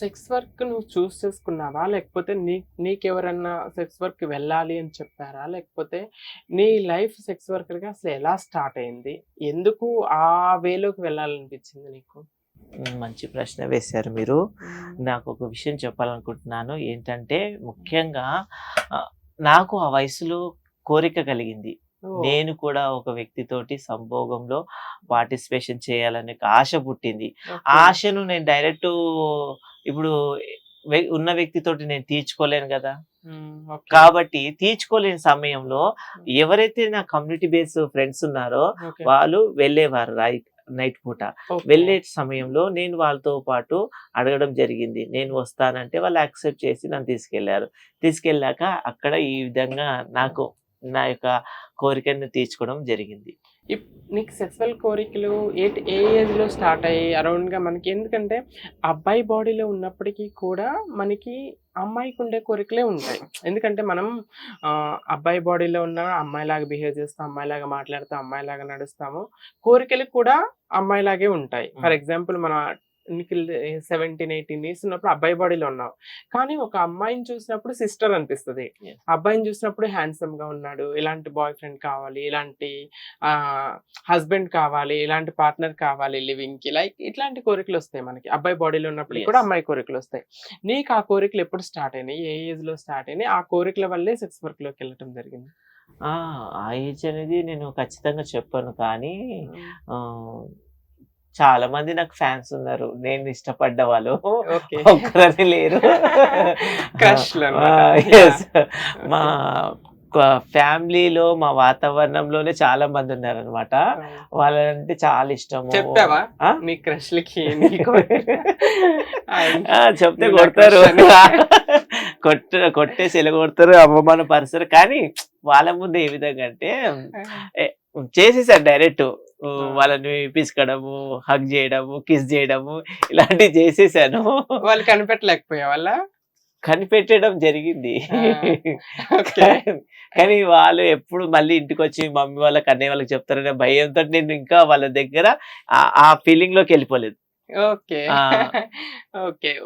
Sex work నువ్వు చూస్ చేసుకున్నావా? లేకపోతే నీ నీకెవరన్నా సెక్స్ వర్క్ వెళ్ళాలి అని చెప్పారా? లేకపోతే నీ లైఫ్ సెక్స్ వర్కర్గా అసలు ఎలా స్టార్ట్ అయింది? ఎందుకు ఆ వేలోకి వెళ్ళాలనిపించింది నీకు? మంచి ప్రశ్న వేశారు మీరు. నాకు ఒక విషయం చెప్పాలనుకుంటున్నాను. ఏంటంటే ముఖ్యంగా నాకు ఆ వయసులో కోరిక కలిగింది. నేను కూడా ఒక వ్యక్తితోటి సంభోగంలో పార్టిసిపేషన్ చేయాలనే ఆశ పుట్టింది. ఆశను నేను డైరెక్ట్ ఇప్పుడు ఉన్న వ్యక్తితోటి నేను తీర్చుకోలేను కదా. కాబట్టి తీర్చుకోలేని సమయంలో ఎవరైతే నా కమ్యూనిటీ బేస్ ఫ్రెండ్స్ ఉన్నారో. వాళ్ళు వెళ్ళేవారు నైట్ నైట్ పూట. వెళ్ళే సమయంలో నేను వాళ్ళతో పాటు అడగడం జరిగింది నేను వస్తానంటే వాళ్ళు యాక్సెప్ట్ చేసి నన్ను తీసుకెళ్ళారు తీసుకెళ్ళాక అక్కడ ఈ విధంగా నాకు నా యొక్క కోరికను తీర్చుకోవడం జరిగింది. నీకు సెక్సువల్ కోరికలు ఏ ఏ ఏజ్లో స్టార్ట్ అయ్యి అరౌండ్గా మనకి ఎందుకంటే అబ్బాయి బాడీలో ఉన్నప్పటికీ కూడా మనకి అమ్మాయికి ఉండే కోరికలే ఉంటాయి. ఎందుకంటే మనం అబ్బాయి బాడీలో ఉన్న అమ్మాయిలాగా బిహేవ్ చేస్తాం అమ్మాయిలాగా మాట్లాడుతాం అమ్మాయిలాగా నడుస్తాము. కోరికలు కూడా అమ్మాయిలాగే ఉంటాయి. ఫర్ ఎగ్జాంపుల్ మన నీకు సెవెంటీన్ ఎయిటీన్ ఇయర్స్ ఉన్నప్పుడు అబ్బాయి బాడీలో ఉన్నావు. కానీ ఒక అమ్మాయిని చూసినప్పుడు సిస్టర్ అనిపిస్తుంది. అబ్బాయిని చూసినప్పుడు హ్యాండ్సమ్గా ఉన్నాడు. ఇలాంటి బాయ్ ఫ్రెండ్ కావాలి ఇలాంటి హస్బెండ్ కావాలి ఇలాంటి పార్ట్నర్ కావాలి లివింగ్కి. లైక్ ఇట్లాంటి కోరికలు వస్తాయి మనకి. అబ్బాయి బాడీలో ఉన్నప్పుడు. కూడా అమ్మాయి కోరికలు వస్తాయి. నీకు ఆ కోరికలు ఎప్పుడు స్టార్ట్ అయినాయి? ఏ ఏజ్లో స్టార్ట్ అయినాయి? ఆ కోరికల వల్లే సెక్స్ వర్క్లోకి వెళ్ళటం జరిగింది. ఆ ఏజ్ అనేది నేను ఖచ్చితంగా చెప్పను. కానీ చాలా మంది నాకు ఫ్యాన్స్ ఉన్నారు. నేను ఇష్టపడ్డ వాళ్ళు ఒక్కరని లేరు. మా ఫ్యామిలీలో మా వాతావరణంలోనే చాలా మంది ఉన్నారు అనమాట వాళ్ళంటే చాలా ఇష్టము. చెప్పావా? ఆ? నీ క్రష్ లకి నీ కోరిక? ఆ, చెప్తే కొడతారు. కొట్ట కొట్టేసి ఎలగొడతారు అవమాన పరుస్తారు కానీ వాళ్ళ ముందు ఏ విధంగా అంటే చేసేసారు డైరెక్ట్. వాళ్ళని పిసుకడము హగ్ చేయడము కిస్ చేయడము ఇలాంటివి చేసేసాను. వాళ్ళు కనిపెట్టలేకపోయా వాళ్ళ కనిపెట్టడం జరిగింది. కానీ వాళ్ళు ఎప్పుడు మళ్ళీ ఇంటికి వచ్చి మమ్మీ వాళ్ళకి అన్నయ్య వాళ్ళకి చెప్తారనే భయంతో నేను ఇంకా వాళ్ళ దగ్గర ఆ- ఫీలింగ్లోకి వెళ్ళిపోలేదు. ఓకే. ఓకే.